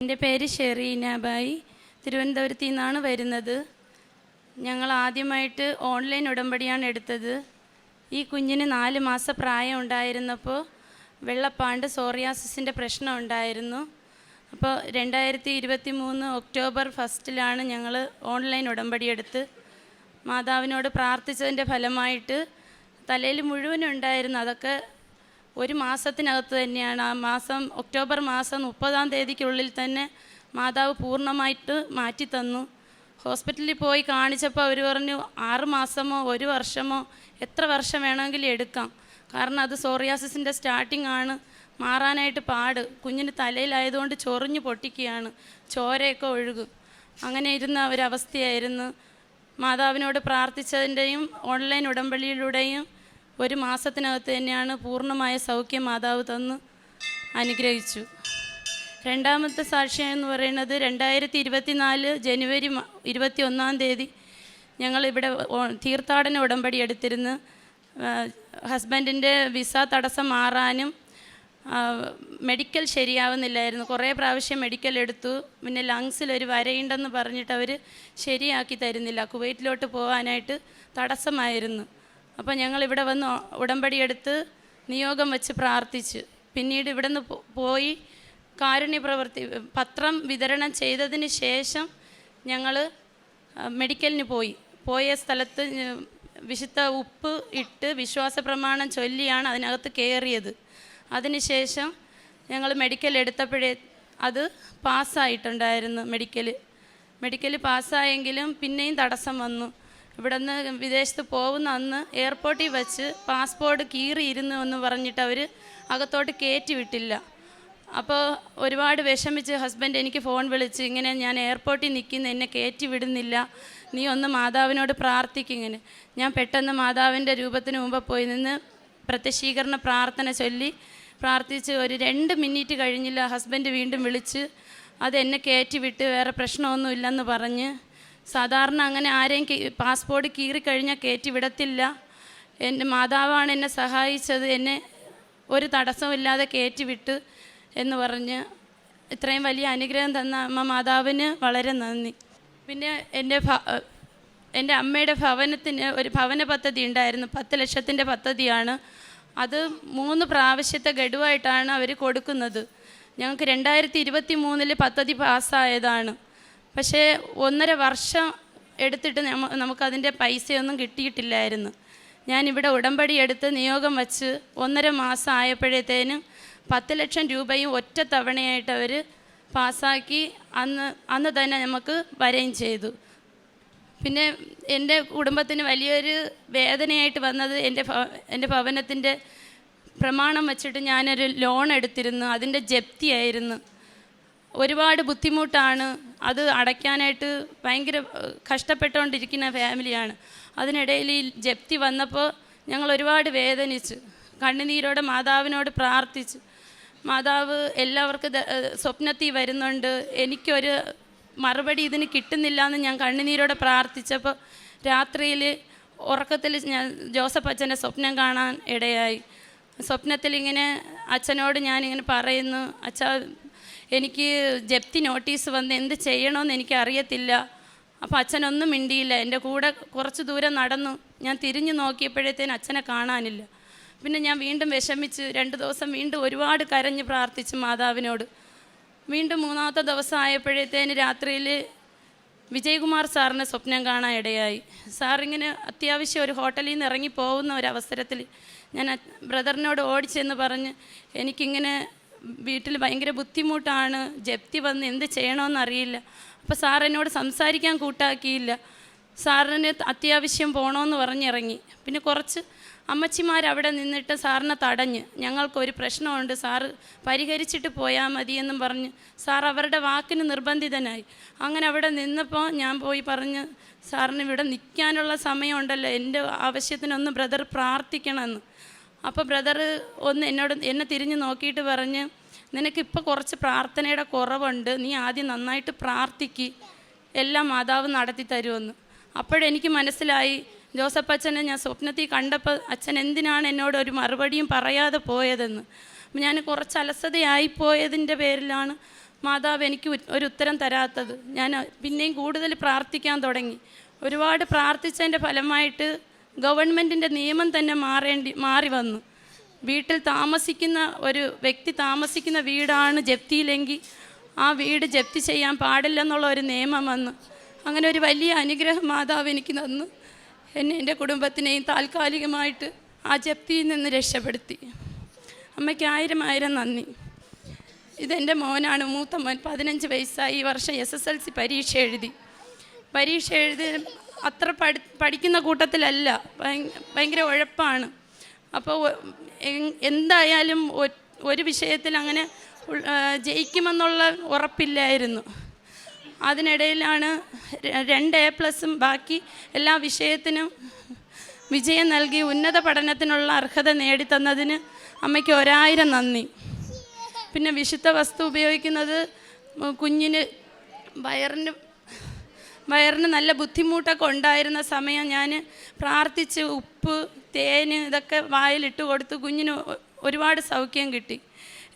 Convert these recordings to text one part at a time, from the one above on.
എന്റെ പേര് ഷെറീനാബായി തിരുവനന്തപുരത്തു നിന്നാണ് വരുന്നത്. ഞങ്ങൾ ആദ്യമായിട്ട് ഓൺലൈൻ ഉടമ്പടിയാണ് എടുത്തത്. ഈ കുഞ്ഞിന് നാല് മാസം പ്രായം ഉണ്ടായിരുന്നപ്പോൾ വെള്ളപ്പാണ്ട് സോറിയാസിസിന്റെ പ്രശ്നം ഉണ്ടായിരുന്നു. അപ്പോൾ രണ്ടായിരത്തി ഇരുപത്തി മൂന്ന് ഒക്ടോബർ ഫസ്റ്റിലാണ് ഞങ്ങൾ ഓൺലൈൻ ഉടമ്പടി എടുത്ത് മാതാവിനോട് പ്രാർത്ഥിച്ചതിന്റെ ഫലമായിട്ട് തലയിൽ മുഴുവനുണ്ടായിരുന്നു അതൊക്കെ ഒരു മാസത്തിനകത്ത് തന്നെയാണ്. ആ മാസം ഒക്ടോബർ മാസം മുപ്പതാം തീയതിക്കുള്ളിൽ തന്നെ മാതാവ് പൂർണമായിട്ട് മാറ്റി തന്നു. ഹോസ്പിറ്റലിൽ പോയി കാണിച്ചപ്പോൾ അവർ പറഞ്ഞു ആറ് മാസമോ ഒരു വർഷമോ എത്ര വർഷം വേണമെങ്കിലും എടുക്കാം. കാരണം അത് സോറിയാസിന്റെ സ്റ്റാർട്ടിംഗ് ആണ്. മാറാനായിട്ട് പാട്. കുഞ്ഞിന് തലയിലായതുകൊണ്ട് ചൊറിഞ്ഞു പൊട്ടിക്കുകയാണ്. ചോരയൊക്കെ ഒഴുകും. അങ്ങനെ ഇരുന്ന ഒരവസ്ഥയായിരുന്നു മാതാവിനോട് പ്രാർത്ഥിച്ചതിന്റെയും ഓൺലൈൻ ഉടമ്പടിയിലൂടെയും ഒരു മാസത്തിനകത്ത് തന്നെയാണ് പൂർണമായ സൗഖ്യം മാതാവ് തന്ന് അനുഗ്രഹിച്ചു. രണ്ടാമത്തെ സാക്ഷ്യം എന്ന് പറയുന്നത് രണ്ടായിരത്തി ഇരുപത്തിനാല് ജനുവരി ഇരുപത്തി ഒന്നാം തീയതി ഞങ്ങളിവിടെ തീർത്ഥാടന ഉടമ്പടി എടുത്തിരുന്ന് ഹസ്ബൻഡിന്റെ വിസ തടസ്സം മാറാനും മെഡിക്കൽ ശരിയാവുന്നില്ലായിരുന്നു. കുറേ പ്രാവശ്യം മെഡിക്കൽ എടുത്തു. പിന്നെ ലങ്സിലൊരു വരയുണ്ടെന്ന് പറഞ്ഞിട്ട് അവർ ശരിയാക്കി തരുന്നില്ല. കുവൈറ്റിലോട്ട് പോകാനായിട്ട് തടസ്സമായിരുന്നു. അപ്പോൾ ഞങ്ങൾ ഇവിടെ വന്ന് ഉടമ്പടി എടുത്ത് നിയോഗം വെച്ച് പ്രാർത്ഥിച്ച്. പിന്നീട് ഇവിടെ നിന്ന് പോയി കാരുണ്യ പ്രവൃത്തി പത്രം വിതരണം ചെയ്തതിന് ശേഷം ഞങ്ങൾ മെഡിക്കലിന് പോയി. പോയ സ്ഥലത്ത് വിശുദ്ധ ഉപ്പ് ഇട്ട് വിശ്വാസ പ്രമാണം ചൊല്ലിയാണ് അതിനകത്ത് കയറിയത്. അതിനുശേഷം ഞങ്ങൾ മെഡിക്കൽ എടുത്തപ്പോഴേ അത് പാസ്സായിട്ടുണ്ടായിരുന്നു മെഡിക്കൽ മെഡിക്കൽ പാസ്സായെങ്കിലും പിന്നെയും തടസ്സം വന്നു. ഇവിടെ നിന്ന് വിദേശത്ത് പോകുന്ന അന്ന് എയർപോർട്ടിൽ വെച്ച് പാസ്പോർട്ട് കീറിയിരുന്നു എന്ന് പറഞ്ഞിട്ട് അവർ അകത്തോട്ട് കയറ്റി വിട്ടില്ല. അപ്പോൾ ഒരുപാട് വിഷമിച്ച് ഹസ്ബൻഡ് എനിക്ക് ഫോൺ വിളിച്ച് ഇങ്ങനെ ഞാൻ എയർപോർട്ടിൽ നിൽക്കുന്ന എന്നെ കയറ്റി വിടുന്നില്ല. നീ ഒന്ന് മാതാവിനോട് പ്രാർത്ഥിക്കിങ്ങനെ ഞാൻ പെട്ടെന്ന് മാതാവിന്റെ രൂപത്തിന് മുമ്പ് പോയി നിന്ന് പ്രത്യക്ഷീകരണ പ്രാർത്ഥന ചൊല്ലി പ്രാർത്ഥിച്ച് ഒരു രണ്ട് മിനിറ്റ് കഴിഞ്ഞില്ല ഹസ്ബൻഡ് വീണ്ടും വിളിച്ച് അത് എന്നെ കയറ്റി വിട്ട് വേറെ പ്രശ്നമൊന്നുമില്ലെന്ന് പറഞ്ഞ് സാധാരണ അങ്ങനെ ആരെയും പാസ്പോർട്ട് കീറിക്കഴിഞ്ഞാൽ കയറ്റി വിടത്തില്ല എന്റെ മാതാവാണ് എന്നെ സഹായിച്ചത്. എന്നെ ഒരു തടസ്സമില്ലാതെ കയറ്റി വിട്ട് എന്ന് പറഞ്ഞ് ഇത്രയും വലിയ അനുഗ്രഹം തന്ന അമ്മ മാതാവിന് വളരെ നന്ദി. പിന്നെ എന്റെ എന്റെ അമ്മയുടെ ഭവനത്തിന് ഒരു ഭവന പദ്ധതി ഉണ്ടായിരുന്നു. പത്ത് ലക്ഷത്തിന്റെ പദ്ധതിയാണ്. അത് മൂന്ന് പ്രാവശ്യത്തെ ഗഡുവായിട്ടാണ് അവർ കൊടുക്കുന്നത്. ഞങ്ങൾക്ക് രണ്ടായിരത്തി ഇരുപത്തി മൂന്നിൽ പദ്ധതി പാസ്സായതാണ്. പക്ഷേ ഒന്നര വർഷം എടുത്തിട്ട് നമുക്കതിന്റെ പൈസയൊന്നും കിട്ടിയിട്ടില്ലായിരുന്നു. ഞാനിവിടെ ഉടമ്പടി എടുത്ത് നിയോഗം വച്ച് ഒന്നര മാസം ആയപ്പോഴത്തേനും പത്ത് ലക്ഷം രൂപയും ഒറ്റ തവണയായിട്ട് അവർ പാസ്സാക്കി അന്ന് അന്ന് തന്നെ നമുക്ക് വരെയും ചെയ്തു. പിന്നെ എന്റെ കുടുംബത്തിന് വലിയൊരു വേദനയായിട്ട് വന്നത് എന്റെ എന്റെ ഭവനത്തിന്റെ പ്രമാണം വച്ചിട്ട് ഞാനൊരു ലോൺ എടുത്തിരുന്നു. അതിന്റെ ജപ്തിയായിരുന്നു. ഒരുപാട് ബുദ്ധിമുട്ടാണ്. അത് അടയ്ക്കാനായിട്ട് ഭയങ്കര കഷ്ടപ്പെട്ടുകൊണ്ടിരിക്കുന്ന ഫാമിലിയാണ്. അതിനിടയിൽ ഈ ജപ്തി വന്നപ്പോൾ ഞങ്ങൾ ഒരുപാട് വേദനിച്ച് കണ്ണുനീരോടെ മാതാവിനോട് പ്രാർത്ഥിച്ച്. മാതാവ് എല്ലാവർക്കും സ്വപ്നത്തിൽ വരുന്നുണ്ട്. എനിക്കൊരു മറുപടി ഇതിന് കിട്ടുന്നില്ല എന്ന് ഞാൻ കണ്ണുനീരോടെ പ്രാർത്ഥിച്ചപ്പോൾ രാത്രിയിൽ ഉറക്കത്തിൽ ഞാൻ ജോസഫ് അച്ഛന്റെ സ്വപ്നം കാണാൻ ഇടയായി. സ്വപ്നത്തിൽ ഇങ്ങനെ അച്ഛനോട് ഞാനിങ്ങനെ പറയുന്നു അച്ഛ എനിക്ക് ജപ്തി നോട്ടീസ് വന്ന് എന്ത് ചെയ്യണമെന്ന് എനിക്ക് അറിയത്തില്ല അപ്പോൾ അച്ഛനൊന്നും മിണ്ടിയില്ല. എന്റെ കൂടെ കുറച്ച് ദൂരം നടന്നു. ഞാൻ തിരിഞ്ഞു നോക്കിയപ്പോഴത്തേന് അച്ഛനെ കാണാനില്ല. പിന്നെ ഞാൻ വീണ്ടും വിഷമിച്ച് രണ്ട് ദിവസം വീണ്ടും ഒരുപാട് കരഞ്ഞ് പ്രാർത്ഥിച്ചു മാതാവിനോട്. വീണ്ടും മൂന്നാമത്തെ ദിവസം ആയപ്പോഴത്തേന് രാത്രിയിൽ വിജയകുമാർ സാറിനെ സ്വപ്നം കാണാൻ ഇടയായി. സാറിങ്ങനെ അത്യാവശ്യം ഒരു ഹോട്ടലിൽ നിന്ന് ഇറങ്ങി പോകുന്ന ഒരവസരത്തിൽ ഞാൻ ബ്രദറിനോട് ഓടിച്ചെന്ന് പറഞ്ഞ് എനിക്കിങ്ങനെ വീട്ടിൽ ഭയങ്കര ബുദ്ധിമുട്ടാണ്. ജപ്തി വന്ന് എന്ത് ചെയ്യണമെന്നറിയില്ല അപ്പോൾ സാർ എന്നോട് സംസാരിക്കാൻ കൂട്ടാക്കിയില്ല. സാറിന് അത്യാവശ്യം പോകണമെന്ന് പറഞ്ഞിറങ്ങി. പിന്നെ കുറച്ച് അമ്മച്ചിമാർ അവിടെ നിന്നിട്ട് സാറിനെ തടഞ്ഞ്. ഞങ്ങൾക്കൊരു പ്രശ്നമുണ്ട്. സാറ് പരിഹരിച്ചിട്ട് പോയാൽ മതിയെന്നും പറഞ്ഞ് സാർ അവരുടെ വാക്കിന് നിർബന്ധിതനായി. അങ്ങനെ അവിടെ നിന്നപ്പോൾ ഞാൻ പോയി പറഞ്ഞ് സാറിന് ഇവിടെ നിൽക്കാനുള്ള സമയമുണ്ടല്ലോ. എന്റെ ആവശ്യത്തിനൊന്ന് ബ്രദർ പ്രാർത്ഥിക്കണമെന്ന്. അപ്പോൾ ബ്രദർ ഒന്ന് എന്നോട് എന്നെ തിരിഞ്ഞ് നോക്കിയിട്ട് പറഞ്ഞ് നിനക്കിപ്പോൾ കുറച്ച് പ്രാർത്ഥനയുടെ കുറവുണ്ട്. നീ ആദ്യം നന്നായിട്ട് പ്രാർത്ഥിക്ക്. എല്ലാം മാതാവ് നടത്തി തരുമെന്ന്. അപ്പോഴെനിക്ക് മനസ്സിലായി ജോസഫ് അച്ഛനെ ഞാൻ സ്വപ്നത്തിൽ കണ്ടപ്പോൾ അച്ഛൻ എന്തിനാണ് എന്നോട് ഒരു മറുപടിയും പറയാതെ പോയതെന്ന്. ഞാൻ കുറച്ച് അലസതയായി അലസതയായിപ്പോയതിന്റെ പേരിലാണ് മാതാവ് എനിക്ക് ഒരു ഉത്തരം തരാത്തത്. ഞാൻ പിന്നെയും കൂടുതൽ പ്രാർത്ഥിക്കാൻ തുടങ്ങി. ഒരുപാട് പ്രാർത്ഥിച്ചതിന്റെ ഫലമായിട്ട് ഗവൺമെന്റിന്റെ നിയമം തന്നെ മാറേണ്ടി മാറി വന്നു. വീട്ടിൽ താമസിക്കുന്ന ഒരു വ്യക്തി താമസിക്കുന്ന വീടാണ് ജപ്തിയിലെങ്കിൽ ആ വീട് ജപ്തി ചെയ്യാൻ പാടില്ലെന്നുള്ള ഒരു നിയമം വന്നു. അങ്ങനെ ഒരു വലിയ അനുഗ്രഹം മാതാവ് എനിക്ക് തന്നു. എന്നെ എന്റെ കുടുംബത്തിനെയും താൽക്കാലികമായിട്ട് ആ ജപ്തിയിൽ നിന്ന് രക്ഷപ്പെടുത്തി. അമ്മയ്ക്ക് ആയിരം ആയിരം നന്ദി. ഇതെന്റെ മോനാണ് മൂത്ത മോൻ പതിനഞ്ച് വയസ്സായി. ഈ വർഷം എസ് എസ് എൽ സി പരീക്ഷ എഴുതി. പരീക്ഷ എഴുതി അത്ര പഠി പഠിക്കുന്ന കൂട്ടത്തിലല്ല. ഭയ- ഭയങ്കര ഉഴപ്പാണ്. അപ്പോൾ എന്തായാലും ഒരു വിഷയത്തിൽ അങ്ങനെ ജയിക്കുമെന്നുള്ള ഉറപ്പില്ലായിരുന്നു. അതിനിടയിലാണ് രണ്ട് എ പ്ലസും ബാക്കി എല്ലാ വിഷയത്തിനും വിജയം നൽകി ഉന്നത പഠനത്തിനുള്ള അർഹത നേടിത്തന്നതിന് അമ്മയ്ക്ക് ഒരായിരം നന്ദി. പിന്നെ വിശുദ്ധ വസ്തു ഉപയോഗിക്കുന്നത് കുഞ്ഞിന് വയറിന് വയറിന് നല്ല ബുദ്ധിമുട്ടൊക്കെ ഉണ്ടായിരുന്ന സമയം ഞാൻ പ്രാർത്ഥിച്ച് ഉപ്പ് തേൻ ഇതൊക്കെ വായിലിട്ട് കൊടുത്ത് കുഞ്ഞിന് ഒരുപാട് സൗഖ്യം കിട്ടി.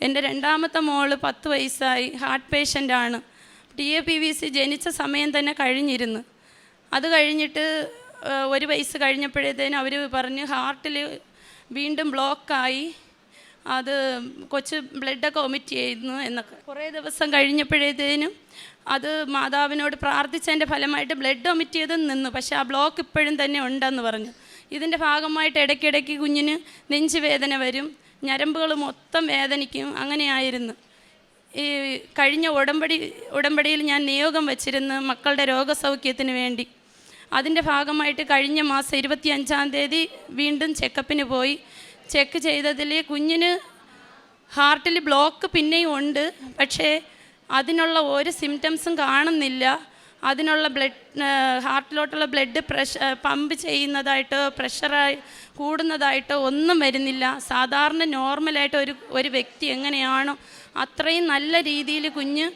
എന്റെ രണ്ടാമത്തെ മോൾ പത്ത് വയസ്സായി heart പേഷ്യന്റാണ്. T A P V C ജനിച്ച സമയം തന്നെ കഴിഞ്ഞിരുന്നു. അത് കഴിഞ്ഞിട്ട് ഒരു വയസ്സ് കഴിഞ്ഞപ്പോഴത്തേനും അവർ പറഞ്ഞ് ഹാർട്ടിൽ വീണ്ടും ബ്ലോക്കായി. അത് കൊച്ച് ബ്ലഡൊക്കെ ഒമിറ്റ് ചെയ്യുന്നു എന്നൊക്കെ. കുറേ ദിവസം കഴിഞ്ഞപ്പോഴത്തേനും അത് മാതാവിനോട് പ്രാർത്ഥിച്ചതിന്റെ ഫലമായിട്ട് ബ്ലഡ് ഒമിറ്റ് ചെയ്ത് നിന്നു. പക്ഷേ ആ ബ്ലോക്ക് ഇപ്പോഴും തന്നെ ഉണ്ടെന്ന് പറഞ്ഞു. ഇതിന്റെ ഭാഗമായിട്ട് ഇടയ്ക്കിടയ്ക്ക് കുഞ്ഞിന് നെഞ്ചുവേദന വരും ഞരമ്പുകൾ മൊത്തം വേദനിക്കും അങ്ങനെയായിരുന്നു ഈ കഴിഞ്ഞ ഉടമ്പടി ഉടമ്പടിയിൽ ഞാൻ നിയോഗം വച്ചിരുന്നു മക്കളുടെ രോഗസൗഖ്യത്തിന് വേണ്ടി. അതിന്റെ ഭാഗമായിട്ട് കഴിഞ്ഞ മാസം ഇരുപത്തി അഞ്ചാം തീയതി വീണ്ടും ചെക്കപ്പിന് പോയി. ചെക്ക് ചെയ്തതിൽ കുഞ്ഞിന് ഹാർട്ടിൽ ബ്ലോക്ക് പിന്നെയും ഉണ്ട്. പക്ഷേ അതിനുള്ള ഒരു സിംറ്റംസും കാണുന്നില്ല. അതിനുള്ള ബ്ലഡ് ഹാർട്ടിലോട്ടുള്ള ബ്ലഡ് പ്രഷർ പമ്പ് ചെയ്യുന്നതായിട്ടോ പ്രഷറായി കൂടുന്നതായിട്ടോ ഒന്നും വരുന്നില്ല. സാധാരണ നോർമലായിട്ട് ഒരു ഒരു വ്യക്തി എങ്ങനെയാണോ അത്രയും നല്ല രീതിയിൽ കുഞ്ഞ്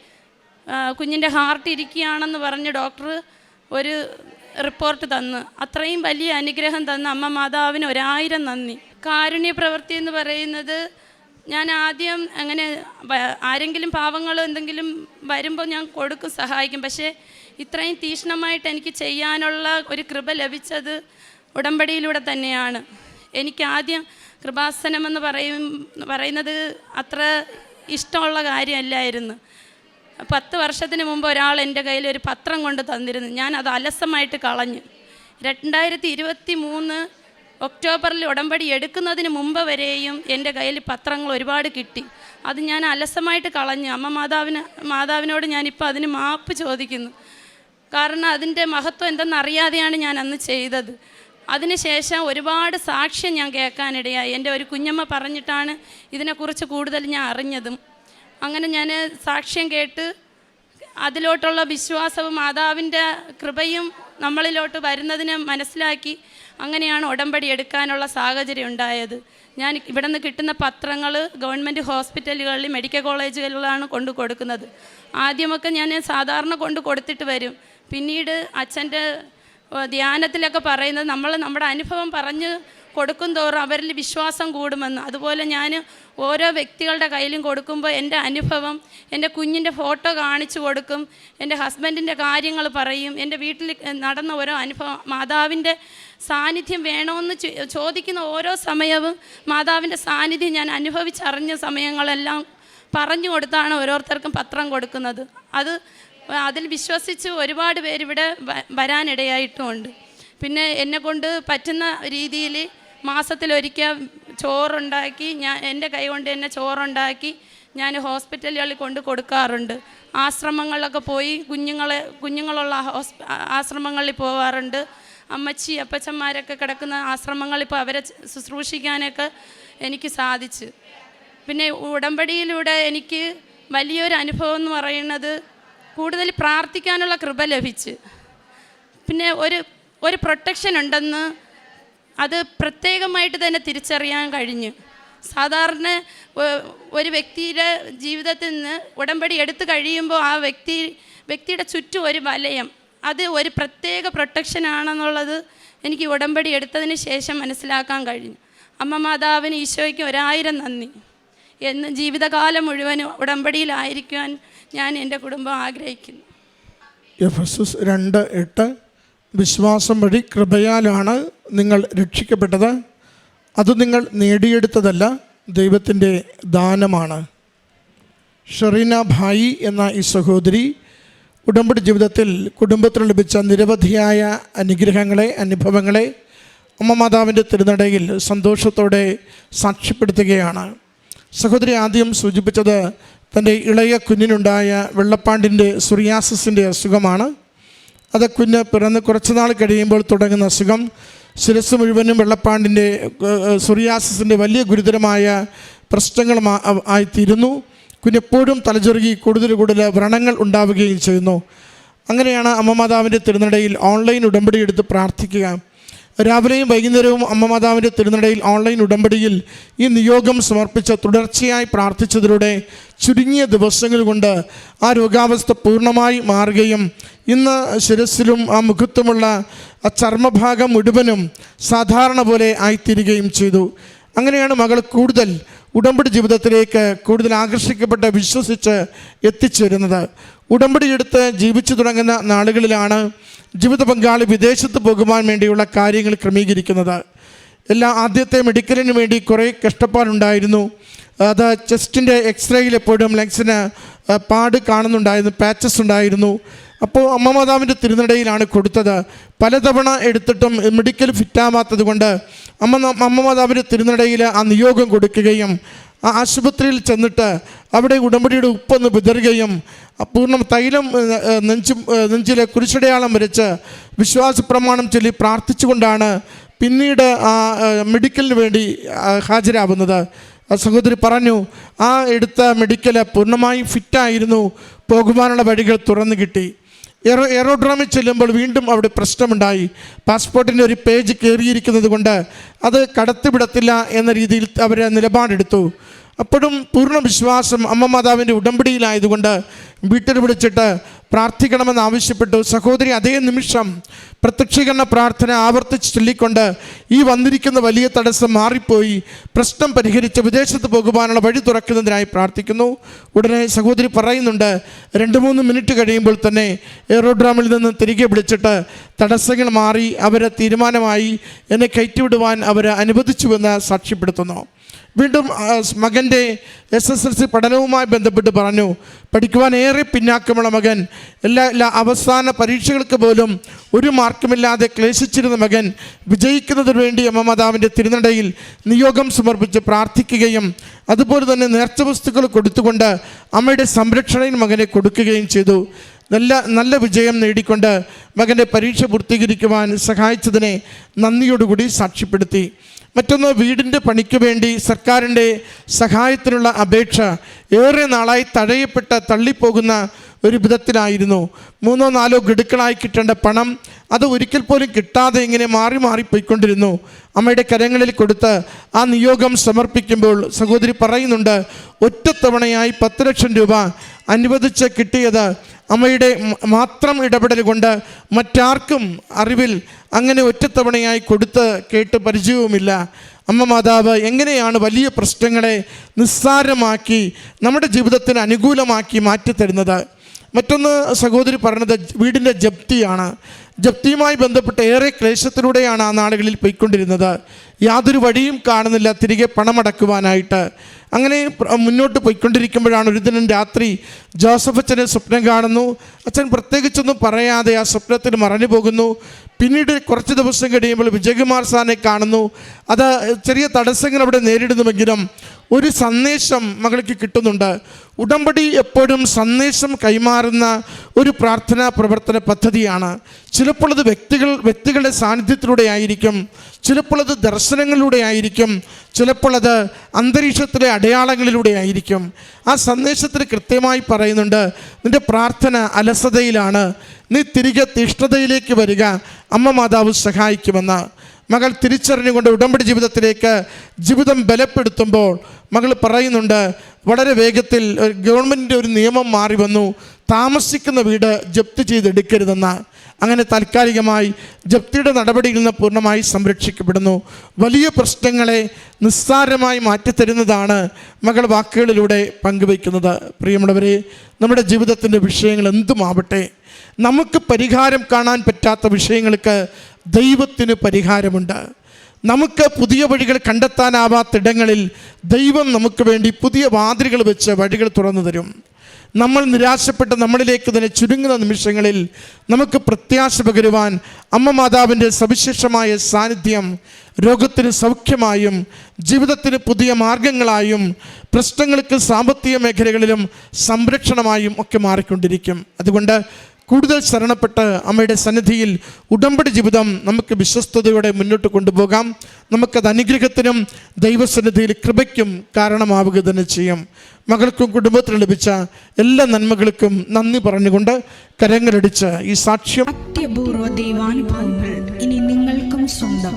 കുഞ്ഞിന്റെ ഹാർട്ട് ഇരിക്കുകയാണെന്ന് പറഞ്ഞ് ഡോക്ടർ ഒരു റിപ്പോർട്ട് തന്ന്. അത്രയും വലിയ അനുഗ്രഹം തന്ന അമ്മ മാതാവിന് ഒരായിരം നന്ദി. കാരുണ്യ പ്രവൃത്തി എന്ന് പറയുന്നത് ഞാൻ ആദ്യം അങ്ങനെ ആരെങ്കിലും പാവങ്ങൾ എന്തെങ്കിലും വരുമ്പോൾ ഞാൻ കൊടുക്കും സഹായിക്കും. പക്ഷേ ഇത്രയും തീഷ്ണമായിട്ട് എനിക്ക് ചെയ്യാനുള്ള ഒരു കൃപ ലഭിച്ചത് ഉടമ്പടിയിലൂടെ തന്നെയാണ്. എനിക്ക് ആദ്യം കൃപാസനം എന്ന് പറയും പറയുന്നത് അത്ര ഇഷ്ടമുള്ള കാര്യമല്ലായിരുന്നു. പത്ത് വർഷത്തിന് മുമ്പ് ഒരാൾ എന്റെ കയ്യിൽ ഒരു പത്രം കൊണ്ട് തന്നിരുന്നു. ഞാൻ അത് അലസമായിട്ട് കളഞ്ഞു. രണ്ടായിരത്തി ഇരുപത്തി മൂന്ന് ഒക്ടോബറിൽ ഉടമ്പടി എടുക്കുന്നതിന് മുമ്പ് വരെയും എന്റെ കയ്യിൽ പത്രങ്ങൾ ഒരുപാട് കിട്ടി. അത് ഞാൻ അലസമായിട്ട് കളഞ്ഞു അമ്മ മാതാവിന് മാതാവിനോട് ഞാനിപ്പോൾ അതിന് മാപ്പ് ചോദിക്കുന്നു. കാരണം അതിന്റെ മഹത്വം എന്തെന്നറിയാതെയാണ് ഞാൻ അന്ന് ചെയ്തത്. അതിനുശേഷം ഒരുപാട് സാക്ഷ്യം ഞാൻ കേൾക്കാനിടയായി. എന്റെ ഒരു കുഞ്ഞമ്മ പറഞ്ഞിട്ടാണ് ഇതിനെക്കുറിച്ച് കൂടുതൽ ഞാൻ അറിഞ്ഞതും. അങ്ങനെ ഞാൻ സാക്ഷ്യം കേട്ട് അതിലോട്ടുള്ള വിശ്വാസവും മാതാവിന്റെ കൃപയും നമ്മളിലോട്ട് വരുന്നതിനെ മനസ്സിലാക്കി അങ്ങനെയാണ് ഉടമ്പടി എടുക്കാനുള്ള സാഹചര്യം ഉണ്ടായത്. ഞാൻ ഇവിടെ നിന്ന് കിട്ടുന്ന പത്രങ്ങൾ ഗവൺമെന്റ് ഹോസ്പിറ്റലുകളിൽ മെഡിക്കൽ കോളേജുകളിലാണ് കൊണ്ടു കൊടുക്കുന്നത്. ആദ്യമൊക്കെ ഞാൻ സാധാരണ കൊണ്ട് കൊടുത്തിട്ട് വരും. പിന്നീട് അച്ഛന്റെ ധ്യാനത്തിലൊക്കെ പറയുന്നത് നമ്മൾ നമ്മുടെ അനുഭവം പറഞ്ഞ് കൊടുക്കും തോറും അവരിൽ വിശ്വാസം കൂടുമെന്ന്. അതുപോലെ ഞാൻ ഓരോ വ്യക്തികളുടെ കയ്യിലും കൊടുക്കുമ്പോൾ എന്റെ അനുഭവം എന്റെ കുഞ്ഞിന്റെ ഫോട്ടോ കാണിച്ചു കൊടുക്കും എന്റെ ഹസ്ബൻഡിന്റെ കാര്യങ്ങൾ പറയും എന്റെ വീട്ടിൽ നടന്ന ഓരോ അനുഭവം മാതാവിന്റെ സാന്നിധ്യം വേണമെന്ന് ചോദിക്കുന്ന ഓരോ സമയവും മാതാവിന്റെ സാന്നിധ്യം ഞാൻ അനുഭവിച്ചറിഞ്ഞ സമയങ്ങളെല്ലാം പറഞ്ഞു കൊടുത്താണ് ഓരോരുത്തർക്കും പത്രം കൊടുക്കുന്നത്. അത് അതിൽ വിശ്വസിച്ച് ഒരുപാട് പേരിവിടെ വരാനിടയായിട്ടുമുണ്ട് പിന്നെ എന്നെ കൊണ്ട് പറ്റുന്ന രീതിയിൽ മാസത്തിലൊരിക്കൽ ചോറുണ്ടാക്കി ഞാൻ എന്റെ കൈ കൊണ്ട് തന്നെ ചോറുണ്ടാക്കി ഞാൻ ഹോസ്പിറ്റലുകളിൽ കൊണ്ട് കൊടുക്കാറുണ്ട്. ആശ്രമങ്ങളിലൊക്കെ പോയി കുഞ്ഞുങ്ങളെ കുഞ്ഞുങ്ങളുള്ള ഹോസ് ആശ്രമങ്ങളിൽ പോകാറുണ്ട്. അമ്മച്ചി അപ്പച്ചന്മാരൊക്കെ കിടക്കുന്ന ആശ്രമങ്ങൾ ഇപ്പോൾ അവരെ ശുശ്രൂഷിക്കാനൊക്കെ എനിക്ക് സാധിച്ചു. പിന്നെ ഉടമ്പടിയിലൂടെ എനിക്ക് വലിയൊരു അനുഭവം എന്ന് പറയുന്നത് കൂടുതൽ പ്രാർത്ഥിക്കാനുള്ള കൃപ ലഭിച്ച്. പിന്നെ ഒരു ഒരു പ്രൊട്ടക്ഷൻ ഉണ്ടെന്ന് അത് പ്രത്യേകമായിട്ട് തന്നെ തിരിച്ചറിയാൻ കഴിഞ്ഞു. സാധാരണ ഒരു വ്യക്തിയുടെ ജീവിതത്തിൽ നിന്ന് ഉടമ്പടി എടുത്തു കഴിയുമ്പോൾ ആ വ്യക്തി വ്യക്തിയുടെ ചുറ്റും ഒരു വലയം അത് ഒരു പ്രത്യേക പ്രൊട്ടക്ഷൻ ആണെന്നുള്ളത് എനിക്ക് ഉടമ്പടി എടുത്തതിന് ശേഷം മനസ്സിലാക്കാൻ കഴിഞ്ഞു. അമ്മ മാതാവിന് ഈശോയ്ക്ക് ഒരായിരം നന്ദി. എന്ന് ജീവിതകാലം മുഴുവൻ ഉടമ്പടിയിലായിരിക്കാൻ ഞാൻ എന്റെ കുടുംബം ആഗ്രഹിക്കുന്നു. എഫ് എസ് എസ് രണ്ട് എട്ട് വിശ്വാസം വഴി കൃപയാലാണ് നിങ്ങൾ രക്ഷിക്കപ്പെട്ടത്. അത് നിങ്ങൾ നേടിയെടുത്തതല്ല ദൈവത്തിന്റെ ദാനമാണ്. ഷെറീന ഭായി എന്ന ഈ സഹോദരി ഉടമ്പടി ജീവിതത്തിൽ കുടുംബത്തിന് ലഭിച്ച നിരവധിയായ അനുഗ്രഹങ്ങളെ അനുഭവങ്ങളെ അമ്മ മാതാവിന്റെ തിരുനടയിൽ സന്തോഷത്തോടെ സാക്ഷ്യപ്പെടുത്തുകയാണ്. സഹോദരി ആദ്യം സൂചിപ്പിച്ചത് തന്റെ ഇളയ കുഞ്ഞിനുണ്ടായ വെള്ളപ്പാണ്ടിന്റെ സുറിയാസിന്റെ അസുഖമാണ്. അത് കുഞ്ഞ് പിറന്ന് കുറച്ച് നാൾ കഴിയുമ്പോൾ തുടങ്ങുന്ന അസുഖം. ശിരസ് മുഴുവനും വെള്ളപ്പാണ്ടിന്റെ സുറിയാസിന്റെ വലിയ ഗുരുതരമായ പ്രശ്നങ്ങൾ ആയിത്തീരുന്നു. കുഞ്ഞെപ്പോഴും തലചുറുകി കൂടുതൽ കൂടുതൽ വ്രണങ്ങൾ ഉണ്ടാവുകയും ചെയ്യുന്നു. അങ്ങനെയാണ് അമ്മ മാതാവിന്റെ തിരുനടയിൽ ഓൺലൈൻ ഉടമ്പടി എടുത്ത് പ്രാർത്ഥിക്കുക. രാവിലെയും വൈകുന്നേരവും അമ്മ മാതാവിന്റെ തിരുനടയിൽ ഓൺലൈൻ ഉടമ്പടിയിൽ ഈ നിയോഗം സമർപ്പിച്ച് തുടർച്ചയായി പ്രാർത്ഥിച്ചതിലൂടെ ചുരുങ്ങിയ ദിവസങ്ങൾ കൊണ്ട് ആ രോഗാവസ്ഥ പൂർണമായി മാറുകയും ഇന്ന് ശിരസിലും ആ മുഖത്തുമുള്ള ആ ചർമ്മഭാഗം മുഴുവനും സാധാരണ പോലെ ആയിത്തീരുകയും ചെയ്തു. അങ്ങനെയാണ് മകൾ കൂടുതൽ ഉടമ്പടി ജീവിതത്തിലേക്ക് കൂടുതൽ ആകർഷിക്കപ്പെട്ട് വിശ്വസിച്ച് എത്തിച്ചേരുന്നത്. ഉടമ്പടി എടുത്ത് ജീവിച്ചു തുടങ്ങുന്ന നാളുകളിലാണ് ജീവിത പങ്കാളി വിദേശത്ത് പോകുവാൻ വേണ്ടിയുള്ള കാര്യങ്ങൾ ക്രമീകരിക്കുന്നത്. എല്ലാ ആദ്യത്തെ മെഡിക്കലിന് വേണ്ടി കുറേ കഷ്ടപ്പാടുണ്ടായിരുന്നു. അത് ചെസ്റ്റിന്റെ എക്സ്റേയിൽ എപ്പോഴും ലങ്സിന് പാട് കാണുന്നുണ്ടായിരുന്നു പാച്ചസ് ഉണ്ടായിരുന്നു. അപ്പോൾ അമ്മ മാതാവിന്റെ തിരുനടയിലാണ് കൊടുത്തത്. പലതവണ എടുത്തിട്ടും മെഡിക്കൽ ഫിറ്റാവാത്തത് കൊണ്ട് അമ്മ അമ്മ മാതാവിന്റെ തിരുനടയിൽ ആ നിയോഗം കൊടുക്കുകയും ആ ആശുപത്രിയിൽ ചെന്നിട്ട് അവിടെ ഉടമ്പടിയുടെ ഉപ്പൊന്ന് വിതറുകയും പൂർണം തൈലം നെഞ്ചു നെഞ്ചിലെ കുരിശടയാളം വരച്ച് വിശ്വാസ പ്രമാണം ചൊല്ലി പ്രാർത്ഥിച്ചുകൊണ്ടാണ് പിന്നീട് ആ മെഡിക്കലിന് വേണ്ടി ഹാജരാവുന്നത്. സഹോദരി പറഞ്ഞു ആ എടുത്ത മെഡിക്കൽ പൂർണമായും ഫിറ്റായിരുന്നു. പോകുവാനുള്ള വഴികൾ തുറന്നു കിട്ടി. എറോ എറോഡ്രോമിൽ ചെല്ലുമ്പോൾ വീണ്ടും അവിടെ പ്രശ്നമുണ്ടായി. പാസ്പോർട്ടിന്റെ ഒരു പേജ് കയറിയിരിക്കുന്നത് കൊണ്ട് അത് കടത്തിവിടത്തില്ല എന്ന രീതിയിൽ അവർ നിലപാടെടുത്തു. അപ്പോഴും പൂർണ വിശ്വാസം അമ്മ മാതാവിന്റെ ഉടമ്പടിയിലായതുകൊണ്ട് വീട്ടിൽ വിളിച്ചിട്ട് പ്രാർത്ഥിക്കണമെന്ന് ആവശ്യപ്പെട്ടു. സഹോദരി അതേ നിമിഷം പ്രത്യക്ഷീകരണ പ്രാർത്ഥന ആവർത്തിച്ച് ചൊല്ലിക്കൊണ്ട് ഈ വന്നിരിക്കുന്ന വലിയ തടസ്സം മാറിപ്പോയി. പ്രശ്നം പരിഹരിച്ച് വിദേശത്ത് പോകുവാനുള്ള വഴി തുറക്കുന്നതിനായി പ്രാർത്ഥിക്കുന്നു. ഉടനെ സഹോദരി പറയുന്നുണ്ട് രണ്ട് മൂന്ന് മിനിറ്റ് കഴിയുമ്പോൾ തന്നെ എയറോഡ്രാമിൽ നിന്ന് തിരികെ വിളിച്ചിട്ട് തടസ്സങ്ങൾ മാറി അവരെ തീരുമാനമായി എന്നെ കയറ്റിവിടുവാൻ അവർ അനുവദിച്ചുവെന്ന് സാക്ഷ്യപ്പെടുത്തുന്നു. വീണ്ടും മകന്റെ എസ് എസ് എൽ സി പഠനവുമായി ബന്ധപ്പെട്ട് പറഞ്ഞു പഠിക്കുവാൻ ഏറെ പിന്നാക്കമുള്ള മകൻ എല്ലാ എല്ലാ അവസാന പരീക്ഷകൾക്ക് പോലും ഒരു മാർക്കുമില്ലാതെ ക്ലേശിച്ചിരുന്ന മകൻ വിജയിക്കുന്നതിന് വേണ്ടി അമ്മ മാതാവിന്റെ തിരുനടയിൽ നിയോഗം സമർപ്പിച്ച് പ്രാർത്ഥിക്കുകയും അതുപോലെ തന്നെ നേർച്ച വസ്തുക്കൾ കൊടുത്തുകൊണ്ട് അമ്മയുടെ സംരക്ഷണയിൽ മകനെ കൊടുക്കുകയും ചെയ്തു. നല്ല നല്ല വിജയം നേടിക്കൊണ്ട് മകന്റെ പരീക്ഷ പൂർത്തീകരിക്കുവാൻ സഹായിച്ചതിനെ നന്ദിയോടുകൂടി സാക്ഷ്യപ്പെടുത്തി. മറ്റൊന്ന് വീടിന്റെ പണിക്ക് വേണ്ടി സർക്കാരിന്റെ സഹായത്തിനുള്ള അപേക്ഷ ഏറെ നാളായി തഴയപ്പെട്ട തള്ളിപ്പോകുന്ന ഒരു വിധത്തിലായിരുന്നു. മൂന്നോ നാലോ ഗഡുക്കളായി കിട്ടേണ്ട പണം അത് ഒരിക്കൽ പോലും കിട്ടാതെ ഇങ്ങനെ മാറി മാറി പോയിക്കൊണ്ടിരുന്നു. അമ്മയുടെ കരങ്ങളിൽ കൊടുത്ത് ആ നിയോഗം സമർപ്പിക്കുമ്പോൾ സഹോദരി പറയുന്നുണ്ട് ഒറ്റത്തവണയായി പത്ത് ലക്ഷം രൂപ അനുവദിച്ച് കിട്ടിയത് അമ്മയുടെ മാത്രം ഇടപെടൽ കൊണ്ട് മറ്റാർക്കും അറിവിൽ അങ്ങനെ ഒറ്റത്തവണയായി കൊടുത്ത് കേട്ട് പരിചയവുമില്ല. അമ്മ മാതാവ് എങ്ങനെയാണ് വലിയ പ്രശ്നങ്ങളെ നിസ്സാരമാക്കി നമ്മുടെ ജീവിതത്തിന് അനുകൂലമാക്കി മാറ്റിത്തരുന്നത്? മറ്റൊന്ന് സഹോദരി പറഞ്ഞത് വീടിന്റെ ജപ്തിയാണ്. ജപ്തിയുമായി ബന്ധപ്പെട്ട് ഏറെ ക്ലേശത്തിലൂടെയാണ് ആ നാളുകളിൽ പോയിക്കൊണ്ടിരുന്നത്. യാതൊരു വഴിയും കാണുന്നില്ല. തിരികെ പണമടക്കുവാനായിട്ട്. അങ്ങനെ മുന്നോട്ട് പോയിക്കൊണ്ടിരിക്കുമ്പോഴാണ് ഒരു ദിനം രാത്രി ജോസഫ് അച്ഛനെ സ്വപ്നം കാണുന്നു. അച്ഛൻ പ്രത്യേകിച്ചൊന്നും പറയാതെ ആ സ്വപ്നത്തിൽ മറഞ്ഞു പോകുന്നു പിന്നീട് കുറച്ച് ദിവസം കഴിയുമ്പോൾ വിജയകുമാർ സാറിനെ കാണുന്നു. അത് ചെറിയ തടസ്സങ്ങൾ അവിടെ നേരിടുന്നുവെങ്കിലും ഒരു സന്ദേശം മകൾക്ക് കിട്ടുന്നുണ്ട്. ഉടമ്പടി എപ്പോഴും സന്ദേശം കൈമാറുന്ന ഒരു പ്രാർത്ഥനാ പ്രവർത്തന പദ്ധതിയാണ്. ചിലപ്പോൾ അത് വ്യക്തികൾ വ്യക്തികളുടെ സാന്നിധ്യത്തിലൂടെ ആയിരിക്കും. ചിലപ്പോൾ അത് ദർശനങ്ങളിലൂടെ ആയിരിക്കും. ചിലപ്പോൾ അത് അന്തരീക്ഷത്തിലെ അടയാളങ്ങളിലൂടെ ആയിരിക്കും. ആ സന്ദേശത്തിൽ കൃത്യമായി പറയുന്നുണ്ട് നിന്റെ പ്രാർത്ഥന അലസതയിലാണ്. നീ തിരികെ തിഷ്ഠതയിലേക്ക് വരിക. അമ്മ മാതാവ് സഹായിക്കുമെന്ന്. മകൾ തിരിച്ചറിഞ്ഞുകൊണ്ട് ഉടമ്പടി ജീവിതത്തിലേക്ക് ജീവിതം ബലപ്പെടുത്തുമ്പോൾ മകൾ പറയുന്നുണ്ട് വളരെ വേഗത്തിൽ ഗവൺമെന്റിന്റെ ഒരു നിയമം മാറി വന്നു. താമസിക്കുന്ന വീട് ജപ്തി ചെയ്തെടുക്കരുതെന്ന്. അങ്ങനെ താൽക്കാലികമായി ജപ്തിയുടെ നടപടിയിൽ നിന്ന് പൂർണമായി സംരക്ഷിക്കപ്പെടുന്നു. വലിയ പ്രശ്നങ്ങളെ നിസ്സാരമായി മാറ്റിത്തരുന്നതാണ് മകൾ വാക്കുകളിലൂടെ പങ്കുവയ്ക്കുന്നത്. പ്രിയമുള്ളവരെ നമ്മുടെ ജീവിതത്തിന്റെ വിഷയങ്ങൾ എന്തുമാവട്ടെ? നമുക്ക് പരിഹാരം കാണാൻ പറ്റാത്ത വിഷയങ്ങൾക്ക് ദൈവത്തിന് പരിഹാരമുണ്ട്. നമുക്ക് പുതിയ വഴികൾ കണ്ടെത്താനാവാത്തിടങ്ങളിൽ ദൈവം നമുക്ക് വേണ്ടി പുതിയ വാതിലുകൾ വെച്ച് വഴികൾ തുറന്നു തരും. നമ്മൾ നിരാശപ്പെട്ട് നമ്മളിലേക്ക് തന്നെ ചുരുങ്ങുന്ന നിമിഷങ്ങളിൽ നമുക്ക് പ്രത്യാശ പകരുവാൻ അമ്മ മാതാവിന്റെ സവിശേഷമായ സാന്നിധ്യം രോഗത്തിന് സൗഖ്യമായും ജീവിതത്തിന് പുതിയ മാർഗങ്ങളായും പ്രശ്നങ്ങൾക്ക് സാമ്പത്തിക മേഖലകളിലും സംരക്ഷണമായും ഒക്കെ മാറിക്കൊണ്ടിരിക്കും. അതുകൊണ്ട് കൂടുതൽ ശരണപ്പെട്ട് അമ്മയുടെ സന്നിധിയിൽ ഉടമ്പടി ജീവിതം നമുക്ക് വിശ്വസ്തയോടെ മുന്നോട്ട് കൊണ്ടുപോകാം. നമുക്കത് അനുഗ്രഹത്തിനും ദൈവസന്നിധിയിൽ കൃപയ്ക്കും കാരണമാവുക തന്നെ ചെയ്യാം. മകൾക്കും കുടുംബത്തിനും ലഭിച്ച എല്ലാ നന്മകൾക്കും നന്ദി പറഞ്ഞുകൊണ്ട് കരങ്ങളടിച്ച് ഈ സാക്ഷ്യം അത്യപൂർവ ദൈവാനുഭവങ്ങൾ ഇനി നിങ്ങൾക്കും സ്വന്തം.